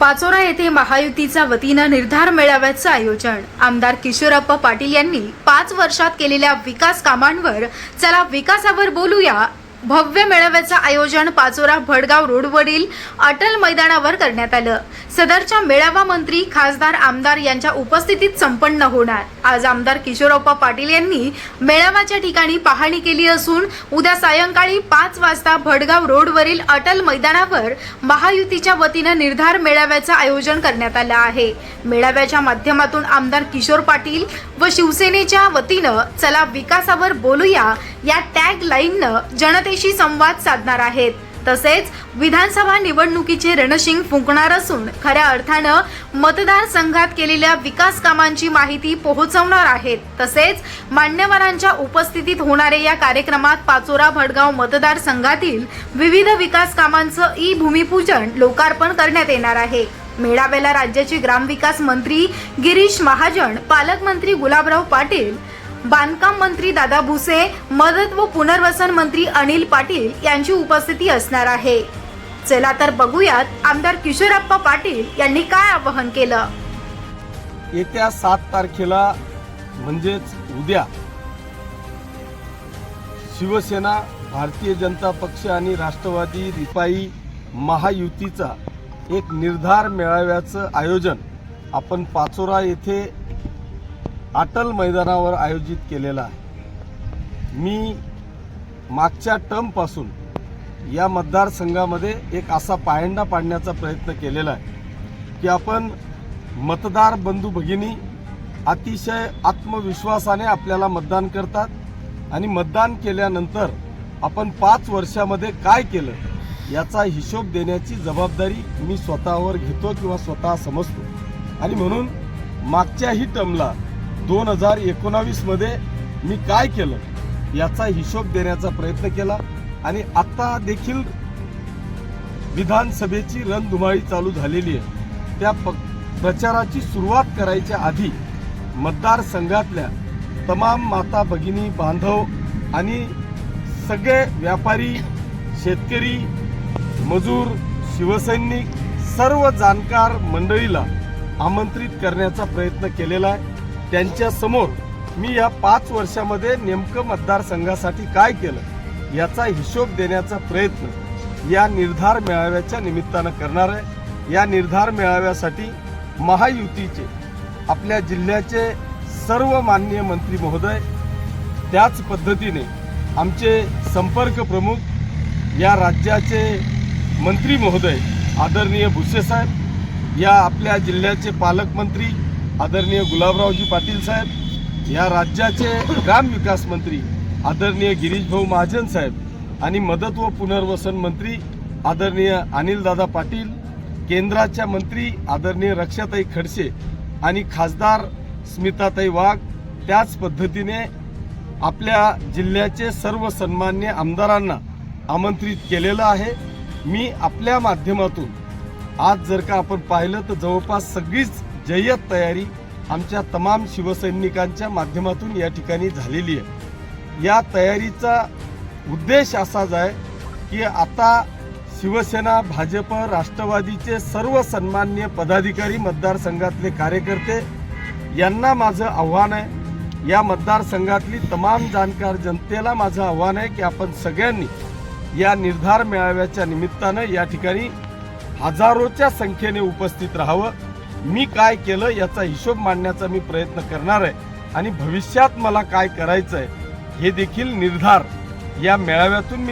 पाचोरा येथे महायुतीच्या वतीनं निर्धार मेळाव्याचं आयोजन. आमदार किशोरप्पा पाटील यांनी पाच वर्षात केलेल्या विकास कामांवर चला विकासावर बोलूया. भव्य मेळाव्याचं आयोजन पाचोरा भडगाव रोडवरील अटल मैदानावर करण्यात आलं. सदरच्या मेळावा मंत्री खासदार आमदार यांच्या उपस्थितीत संपन्न होणार. आज आमदार किशोरप्पा पाटील यांनी मेळाव्याच्या ठिकाणी पाहणी केली असून उद्या सायंकाळी पाच वाजता भडगाव रोडवरील अटल मैदानावर महायुतीच्या वतीनं निर्धार मेळाव्याचं आयोजन करण्यात आलं आहे. मेळाव्याच्या माध्यमातून आमदार किशोर पाटील व शिवसेनेच्या वतीनं चला विकासावर बोलूया या टॅग लाईननं जनतेशी संवाद साधणार आहेत. तसेच विधानसभा निवडणुकीचे रणशिंग फुंकणार असून खऱ्या अर्थानं मतदारसंघात केलेल्या विकास कामांची माहिती पोहोचवणार आहेत. तसेच मान्यवरांच्या उपस्थितीत होणाऱ्या या कार्यक्रमात पाचोरा भडगाव मतदारसंघातील विविध विकास कामांचं ई भूमिपूजन लोकार्पण करण्यात येणार आहे. मेळाव्याला राज्याचे ग्रामविकास मंत्री गिरीश महाजन पालकमंत्री गुलाबराव पाटील बांधकाम मंत्री दादा भुसे मदत व पुनर्वसन मंत्री अनिल पाटील यांची उपस्थिती असणार आहे. चला तर बघूयात आमदार किशोरप्पा पाटील यांनी काय आवाहन केलं. येत्या सात तारखेला म्हणजेच उद्या शिवसेना भारतीय जनता पक्ष आणि राष्ट्रवादी रिपाई महायुतीचा एक निर्धार मेळाव्याचं आयोजन आपण पाचोरा येथे अटल मैदानावर आयोजित केलेला आहे. मी मागच्या टर्मपासून या मतदारसंघामध्ये एक असा पायंडा पाडण्याचा प्रयत्न केलेला आहे की आपण मतदार बंधू भगिनी अतिशय आत्मविश्वासाने आपल्याला मतदान करतात आणि मतदान केल्यानंतर आपण पाच वर्षामध्ये काय केलं याचा हिशोब देण्याची जबाबदारी मी स्वतःवर घेतो किंवा स्वतः समजतो. आणि म्हणून मागच्याही टर्मला दोन हजार एकोणावीसमध्ये मी काय केलं याचा हिशोब देण्याचा प्रयत्न केला आणि आता देखील विधानसभेची रणधुमाळी चालू झालेली आहे. त्या प प्रचाराची सुरुवात करायच्या आधी मतदारसंघातल्या तमाम माता भगिनी बांधव आणि सगळे व्यापारी शेतकरी मजूर शिवसैनिक सर्व जाणकार मंडळीला आमंत्रित करण्याचा प्रयत्न केलेला आहे. त्यांच्यासमोर मी या पाच वर्षामध्ये नेमकं मतदारसंघासाठी काय केलं याचा हिशोब देण्याचा प्रयत्न या निर्धार मेळाव्याच्या निमित्तानं करणार आहे. या निर्धार मेळाव्यासाठी महायुतीचे आपल्या जिल्ह्याचे सर्व माननीय मंत्री महोदय त्याच पद्धतीने आमचे संपर्क प्रमुख या राज्याचे मंत्री महोदय आदरणीय भुसेसाहेब या आपल्या जिल्ह्याचे पालकमंत्री आदरणीय गुलाबरावजी पाटील साहेब या राज्याचे ग्रामविकास मंत्री आदरणीय गिरीशभाऊ महाजन साहेब आणि मदत व पुनर्वसन मंत्री आदरणीय अनिलदादा पाटील केंद्राच्या मंत्री आदरणीय रक्षाताई खडसे आणि खासदार स्मिताताई वाघ त्याच पद्धतीने आपल्या जिल्ह्याचे सर्व सन्मान्य आमदारांना आमंत्रित केलेलं आहे. मी आपल्या माध्यमातून आज जर का आपण पाहिलं तर जवळपास सगळीच जय्यत तयारी आमच्या तमाम शिवसैनिकांच्या माध्यमातून या ठिकाणी झालेली आहे. या तयारीचा उद्देश असाच आहे की आता शिवसेना भाजप राष्ट्रवादीचे सर्व सन्मान्य पदाधिकारी मतदारसंघातले कार्यकर्ते यांना माझं आव्हान आहे. या मतदारसंघातली तमाम जाणकार जनतेला माझं आव्हान आहे की आपण सगळ्यांनी या निर्धार मेळाव्याच्या निमित्तानं या ठिकाणी हजारोच्या संख्येने उपस्थित राहावं. मी काय केलं याचा हिशोब मांडण्याचा मी प्रयत्न करणार आहे आणि भविष्यात मला काय करायचं आहे हे देखील निर्धार या मेळाव्यातून मी